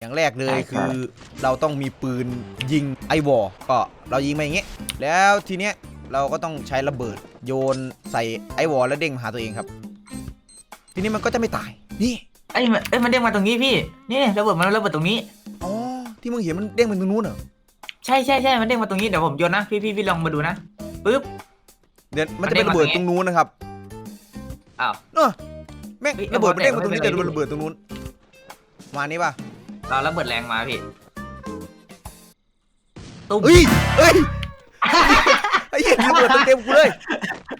อย่างแรกเลยใช่ครับคือเราต้องมีปืนยิงไอวอลก็เรายิงไปอย่างเงี้ยแล้วทีเนี้ยเราก็ต้องใช้ระเบิดโยนใส่ไอวอลแล้วเด้งมาหาตัวเองครับ ทีนี้มันก็จะไม่ตายนี่เอ้ยมันเอ้ยมันเด้งมาตรงนี้พี่นี่ระเบิดมันระเบิดตรงนี้อ๋อที่มึงเห็นมันเด้งมันตรงนู้นเหรอใช่ใช่ใช่มันเด้งมาตรงนี้เดี๋ยวผมโยนนะพี่พี่พี่ลองมาดูนะปึ๊บเดี๋ยวมันมันจะเด้เป็นงระเบิดมาตรงนี้ตรงนู้นนะครับอ้าวเนอะแม่งเฮ้ยระเบิดมันเด้งมาตรงนี้ระเบิแต่ดมันระเบิดตรงนู้นมานี้ป่ะ เราระเบิดแรงมาพี่ ตุ้มเฮ้ยเฮ้ยไอ้เหี้ยระเบิดเต็มๆกูเลย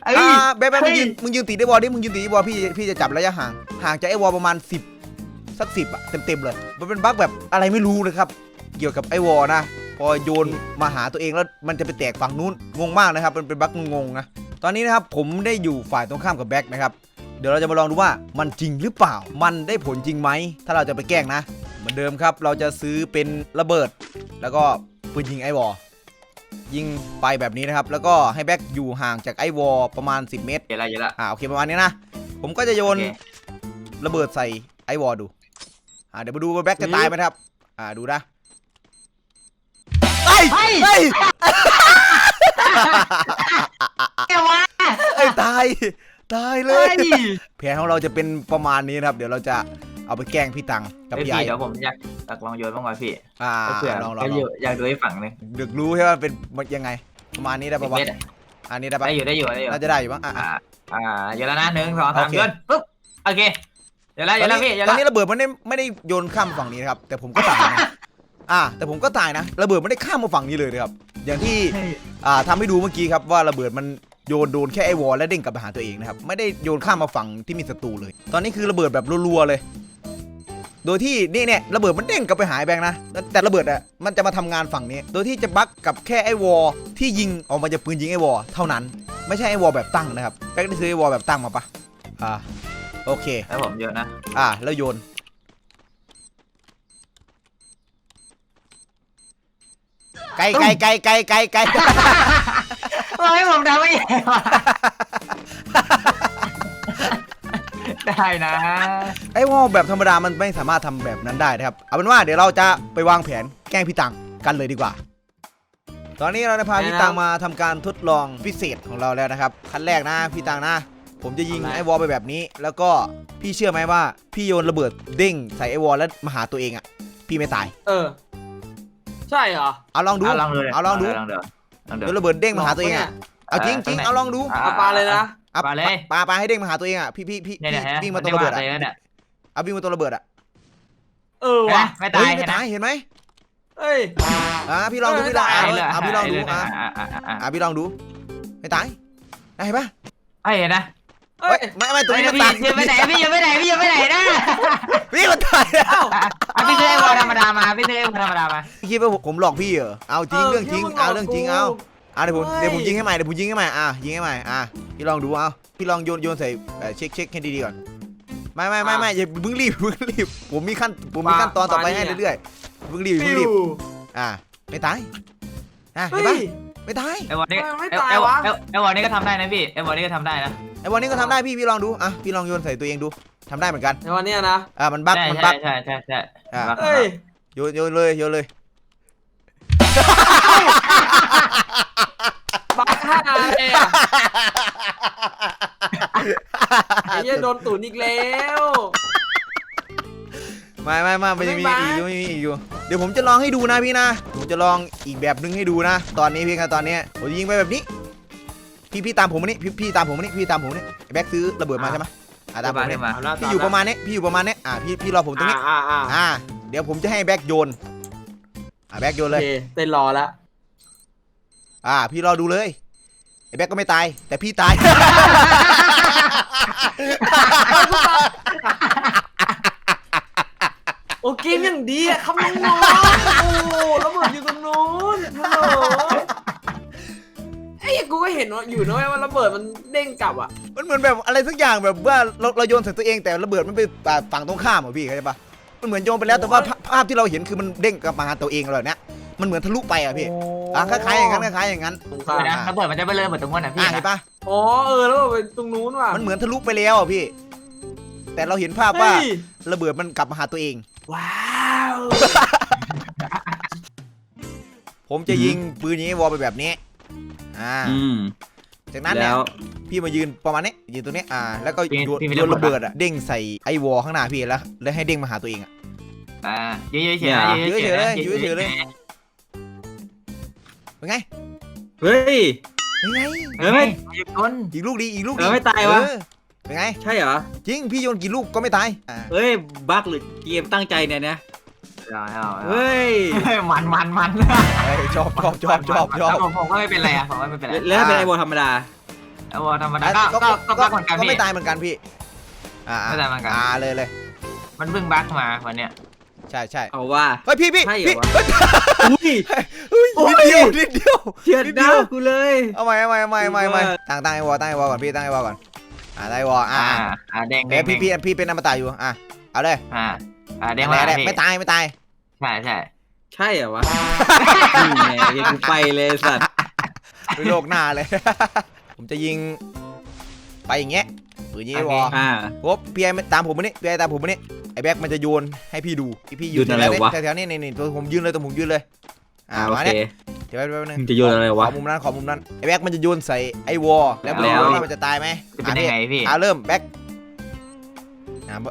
เอ้ย อ่าแบ๊บแบ๊บมึงเฮ้ยยืนมึงยืนตีได้บอลดิมึงยืนตีได้บอลพี่พี่จะจับระยะห่างห่างจากไอ้วอลประมาณ 10 สักสิบอะเต็มๆเลย มันเป็นบั๊กแบบอะไรไม่รู้เลยครับ เกี่ยวกับไอ้วอลนะ พอโยนมาหาตัวเองแล้วมันจะไปแตกฝั่งนู้นงงมากนะครับมันเป็นบั๊กงงๆนะตอนนี้นะครับผมได้อยู่ฝ่ายตรงข้ามกับแบ็คนะครับ เดี๋ยวเราจะมาลองดูว่ามันจริงหรือเปล่า มันได้ผลจริงไหม ถ้าเราจะไปแกล้งนะเห มือนเดิมครับ เราจะซื้อเป็นระเบิด แล้วก็ปืนยิงไอ้วอลยิงไปแบบนี้นะครับ แล้วก็ให้แบ็คอยู่ห่างจากไอ้วอลประมาณ 10 เมตรเดี๋ยวละเดี๋ยวละอ่าโอเคประมาณนี้นะ ผมก็จะโยนโอเค ระเบิดใส่ไอ้วอลดู อ่าเดี๋ยวมาดูว่าแบ็คจะตายไหมนะครับ อ่าดูนะไอ้ไอ้ยเอ้ยวะไอ้ยตาย ตายเลเฮ้ย ยแผนของเราจะเป็นประมาณนี้นะครับ เดี๋ยวเราจะ เอาไปแกล้งพี่ตังกับเฮ้ยพี่พี่ไอ้เดี๋ยวผมอยากอยากลองโยนบ้างวะพี่อ่าเผื่อลองลองอยากลอยู่องอยากดูให้ฝั่งหนึงดึกรู้ใช่ไหมเป็นยังไง ประมาณนี้ได้สิปะบวะเมตรอะอันนี้ได้ปะได้อยู่ได้อยู่ได้อยู่น่าจะได้อยู่มั้งอะอะ อ่าอ่าเดี๋ยวแล้วนะหนึ่งสองสามโอเค โยนปุ๊บโอเคเดี๋ยวแล้วเดี๋ยวแล้วพี่เดี๋ยวตอแล้นวนี้ระเบิดมันไม่ไม่ได้โยนข้ามฝั่งนี้นะครับ แต่ผมก็ตายนะอ่า แต่ผมก็ตายนะระเบิดไม่ได้ข้ามมาฝั่งนี้เลยนะครับ อย่างที่ อ่าทำให้ดูเมื่อกี้ครับว่าระเบิดมันโยนโดนแค่ไอ้วอลและเด้งกลับไปหาตัวเองนะครับ ไม่ได้โยนข้ามมาฝั่งที่มีศัตรูเลย ตอนนี้คือระเบิดแบบรัวๆเลย โดยที่นี่เนี่ยระเบิดมันเด้งกลับไปหาไอ้แบงค์นะ แต่แต่ระเบิดอะมันจะมาทำงานฝั่งนี้ โดยที่จะบั๊กกับแค่ไอ้วอลที่ยิงออกมาจากปืนยิงไอ้วอลเท่านั้น ไม่ใช่ไอ้วอลแบบตั้งนะครับแบงค์ได้ซื้อไอ้วอลแบบตั้งมาปะอ่าโอเคแล้วผมโยนนะ อ่าแล้วโยนไกลไกลไกลไกลไกลไกลเฮ้ยผมทำไม่ให ได้นะไอ้วอลแบบธรรมดามันไม่สามารถทำแบบนั้นได้นะครับ เอาเป็นว่าเดี๋ยวเราจะไปวางแผนแกล้งพี่ตังกันเลยดีกว่า ตอนนี้เราได้พาพี่ตังมาทำการทดลองพิเศษของเราแล้วนะครับขั้นแรกนะพี่ตังนะ ผมจะยิงไอ้วอลไปแบบนี้ แล้วก็พี่เชื่อไหมว่าพี่โยนระเบิดเด้งใส่ไอ้วอลแล้วมาหาตัวเองอะ พี่ไม่ตาย เออ ใช่เหรอ เอาลองดู เอาลองดูเอาลองดู ลองดูลองดูโยนระเบิดเด้งมาหาตัวเองอะ เอาจริงจริงเออเอาลองดู อะ เอาปลาเลยนะ อะปาเลยปาปาให้เด้งมาหาตัวเองอะพี่พี่พี่เนี่ยพี่เนี่ยวิ่งมาตรงระเบิดอะมันเนี่ยเอาวิ่งมาตรงระเบิดอะเออเห็นไหมว่ะไม่ตาเฮ้ยยไม่เห็นไหมตายเห็นไหมเอ้ยอะพี่ลองดูพี่ลองเออะออะพี่ลองดูอะอะอะอะอะอะพี่ลองดูไม่ตายอะเห็นปะเอ้ยเห็นนะเอ้เฮ้ยยไม่ไม่ตัวเฮ้ยนี้พี่มันตายยืนไปไหนพี่ยืนไปไหนพี่ยืนไปไหนนะพี่มันตายแล้วอะอะพี่ซื้อไอ้บอลธรรมดามาพี่ซื้อไอ้บอลธรรมดามาคิดว่าผมหลอกพี่เหรอเอาจริงเรื่องจริงเอาเรื่องจริงเอา อะเดี๋ยวผมเดี๋ยวผมยิงให้ใหม่เดี๋ยวผมยิงให้ใหม่อะยิงให้ใหม่อะพี่ลองดูเอาพี่ลองโยนโยนใส่เอ่อเช็คเช็คให้ดีๆก่อนไม่ไม่ไม่ไม่อย่าเพิ่งรีบเพิ่งรีบผมมีขั้นผมมีขั้นตอนต่อไปให้เรื่อยๆเพิ่งรีบฟิเพิ่งรีบวอะไม่ตายอะเห็เฮ้นปะยไม่ตายไอ้บอลนี่ทำไมไม่ไอ้ตายไอ้บอลวะไอ้ไอ้บอลนี่ก็ทำได้นะพี่ไอ้บอลนี่ก็ทำได้นะไอ้วันนี้ก็ทำได้พี่พี่ลองดูอะพี่ลองโยนใส่ตัวเองดูทำได้เหมือนกันในวันเนี้ยนะอะมันบั๊กใช่มันใช่บั๊กใช่ใช่ใช่อะบั๊กเอ้ยโยนโยนเลยโยนเลย บ้าท่าอะไรอะ ไอ้เหี้ยโดนตุ๋นอีกแล้ว ไม่ไม่ไม่มันจะมีไม่อีกมาอยู่มีอีกอยู่ เดี๋ยวผมจะลองให้ดูนะพี่นะ ผมจะลองอีกแบบนึงให้ดูนะ ตอนนี้พี่ครับตอนนี้ผมยิงไปแบบนี้ พี่พี่ตามผมมานี่พี่พี่ตามผมมานี่พี่ตามผมมานี่ไอ้แบ็คซื้อระเบิดมาใช่ไหมอะตามผมมามาเดี๋นี่ยวมาเอาละพี่อยู่ประมาณนี้พี่อยู่ประมาณนี้อะพี่พี่รอผมตรงนี้ อ่าอ่าอ่าอะเดี๋ยวผมจะให้แบ็คโยน อะแบ็คโยนโอเลย เคเต้นรอแล้วอะพี่รอดูเลย ไอ้แบ็คก็ไม่ตาย แต่พี่ตาย โอ้เกมอย่างดีอะครับน้องๆโอ้ระเบิดอยู่ตรงนู้นฮัลโหลไอ้ยกูก็เห็นว่าอยู่นะเว้ยว่าระเบิดมันเด้งกลับอะมันเหมือนแบบอะไรสักอย่างแบบว่าเราเราโยนใส่ตัวเองแต่ระเบิดมันไปฝั่งตรงข้ามเหรอพี่เข้าใจปะมันเหมือนโยนไปแล้วแต่ว่าภาภาพที่เราเห็นคือมันเด้งกลับมาหาตัวเองเลยเนี่ย มันเหมือนทะลุไปอะพี่อะคล้ายๆอย่างนั้นคล้ายๆอย่างนั้นสงคราเดี๋ยวมนะระเบิดมันจะไปเลยระเบิดตรงนู้นนะพี่อะเห็นปะอ๋อเออแล้วเป็นตรงนู้นว่ะมันเหมือนทะลุไปแล้วอะพี่ แต่เราเห็นภาพว่าเฮ้ยระเบิดมันกลับมาหาตัวเอง ว้าวผมจะยิงปืนยิงไอ้วอลไปแบบนี้อ่าอืมจากนั้นเนี่ยแล้วพี่มายืนประมาณนี้ยืนตรงนี้อ่าแล้วก็พี่โยนพี่ไม่โยได้นระเบิดอะเด้งใส่ไอ้วอลข้างหน้าพี่แล้วแล้วให้เด้งมาหาตัวเองอะอ่าเยอะๆเฉยๆนะเยอะๆเฉยๆเลยเยอะๆเฉยๆเลย เป็นไงเฮ้ย เป็นไงเฮ้ยหยุดชนอีกลูกดีอีกลูกเอดีอไม่ตายวะ เออเป็นไง ใช่เหรอ จริงพี่โยนกี่ลูกก็ไม่ตายอ่าเฮ้ย บั๊กหรือเกมตั้งใจเนี่ยนะ เอาเอาเอาเฮ้ย มันมันมันเฮ้ยชอบชอบชอบชอบชอบผมผมก็ไม่เป็นไรอะผมก็ไม่เป็นไรแล้วถ้าเป็นไอโบธรรมดาเอาวอธรรมดาก็ก็ก็บักเหมือนกันก็พี่ ไม่ตายเหมือนกันพี่อ่าไม่ตายเหมือนกัน อ่าเลยเลยมันเพิ่งบักมาวันเนี้ย ใช่ใช่เอาว่าเฮ้ยพี่พี่ใช่เหรอพี่วะอุ้ย เฮ้ยโอ้ยนิดเดียวนิดเดียวเฉียดหน้ากูเลย เอาใหม่เอาใหม่เอาใหม่เอาใหม่เอาใหม่ว่า ตั้งตั้งไอ้วอลตั้งไอ้วอลก่อนพี่ตั้งไอ้วอลก่อนอ่าตั้งไอ้วอลอ่าอ่าอ่าแดงแดเอ้ยงพี่พี่พี่เป็นอมตะอยู่อะเอาเลยอ่าอ่าแดงอะไรมาอะไรพี่ไม่ตายไม่ตายใช่ใช่ใช่เหรอวะนี่ไงเดี๋ยวกูไปเลยสัตว์ไปโลกหน้าเลย ผมจะยิง ไปอย่างเงี้ยปืนยิงไอ้วอลอ่าปุ๊บพี่ไอ้ตามผมมานี่พี่ไอ้ตามผมมานี่ไอ้แบ็คมันจะโยนให้พี่ดูพี่พี่ยืนโยนอะไรแถวๆวะ แถวๆนี้นี่นี่ตัวผมยืนเลยตัวผมยืนเลยอ่าอ่าโอมาเคเนี่ยเดี๋ยวแป๊บนึง มึงจะโยนอะไรขวะ อมุมนั้นขอมุมนั้นไอ้แบ็คมันจะโยนใส่ไอ้วอลแล้วไม่แล้รู้วว่ามันจะตายไหมจะเป็นยังไงพี่ อ่าเริ่มแบ็คอ่าบ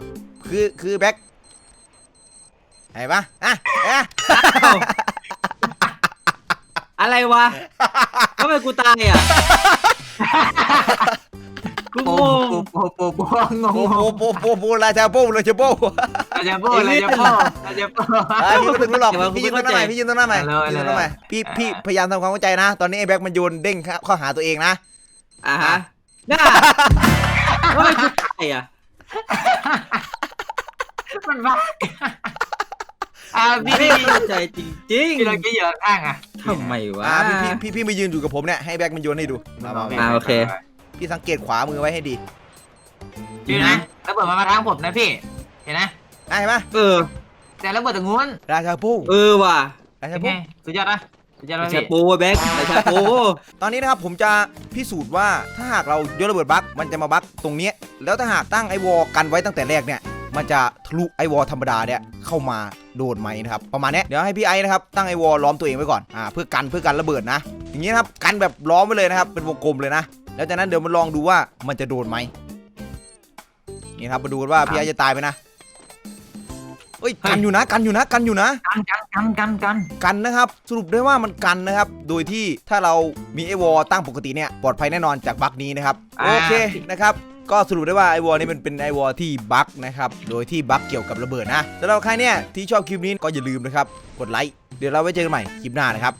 คือคือแบ็คเห็นปะอะเอ๊ะอ้าวอะไรวะทำไมกูตายอะ กูโปงงโปโปโปงงโปโปโปโปโปราชาโปราชาโปเราจะโปเราจะโปเราจะโปไอ้พี่ไม่ถึงหรอกพี่ยืนตรงนั้นใหม่พี่ยืนตรงนั้นใหม่พี่ยืนตรงนั้นใหม่พี่พี่พยายามทำความเข้าใจนะ ตอนนี้ไอ้แบ็คมันโยนเด้งเข้าหาตัวเองนะอ่าฮะน่าทำไมกูตายอะมันบักอ่าพี่ไม่พี่เข้าใจจริงพี่เรากี้เยอะข้างอะทำไมวะพี่พี่พี่มายืนอยู่กับผมเนี่ยให้แบ็คมันโยนให้ดูอ่าโอเค พี่สังเกตขวามือไว้ให้ดีพี่นะระเบิดมามาทางผมนะพี่ เห็นนะอะเห็นไหมเออ แต่ระเบิดตรงนู้นราชาโปเออว่ะราเป็ชานโปไงสุดยอดนะสุดยอดไอนะชาพี่โปแบ็คไอชาโปตอนนี้นะครับผมจะพิสูจน์ว่าถ้าหากเราโยนระเบิดบั๊กมันจะมาบั๊กตรงเนี้ยแล้วถ้าหากตั้งไอวอลกันไว้ตั้งแต่แรกเนี่ยมันจะทะลุไอวอลธรรมดาเนี่ยเข้ามาโดนไหมนะครับประมาณเนี้ยเดี๋ยวให้พี่ไอนะครับตั้งไอวอลล้อมตัวเองไว้ก่อนอ่าเพื่อกันเพื่อกันระเบิดนะ อย่างนี้นะครับกันแบบล้อมไว้เลยนะครับเป็นวงกลมเลยนะ แล้วจากนั้นเดี๋ยวมาลองดูว่ามันจะโดนไหมนี่นะครับมาดูกันว่าพี่ไอจะตายไหมนะเอ้ยกันอยู่นะกันอยู่นะกันอยู่นะ กันกันกันกันกันกันนะครับ สรุปได้ว่ามันกันนะครับ โดยที่ถ้าเรามีไอวอลตั้งปกติเนี่ยปลอดภัยแน่นอนจากบั๊กนี้นะครับโอเคนะครับก็สรุปได้ว่าไอวอลนี้มันเป็นไอวอลที่บั๊กนะครับ โดยที่บั๊กเกี่ยวกับระเบิดนะสำหรับใครเนี่ยที่ชอบคลิปนี้ก็อย่าลืมนะครับ กดไลค์ เดี๋ยวเราไว้เจอกันใหม่คลิปหน้านะครับ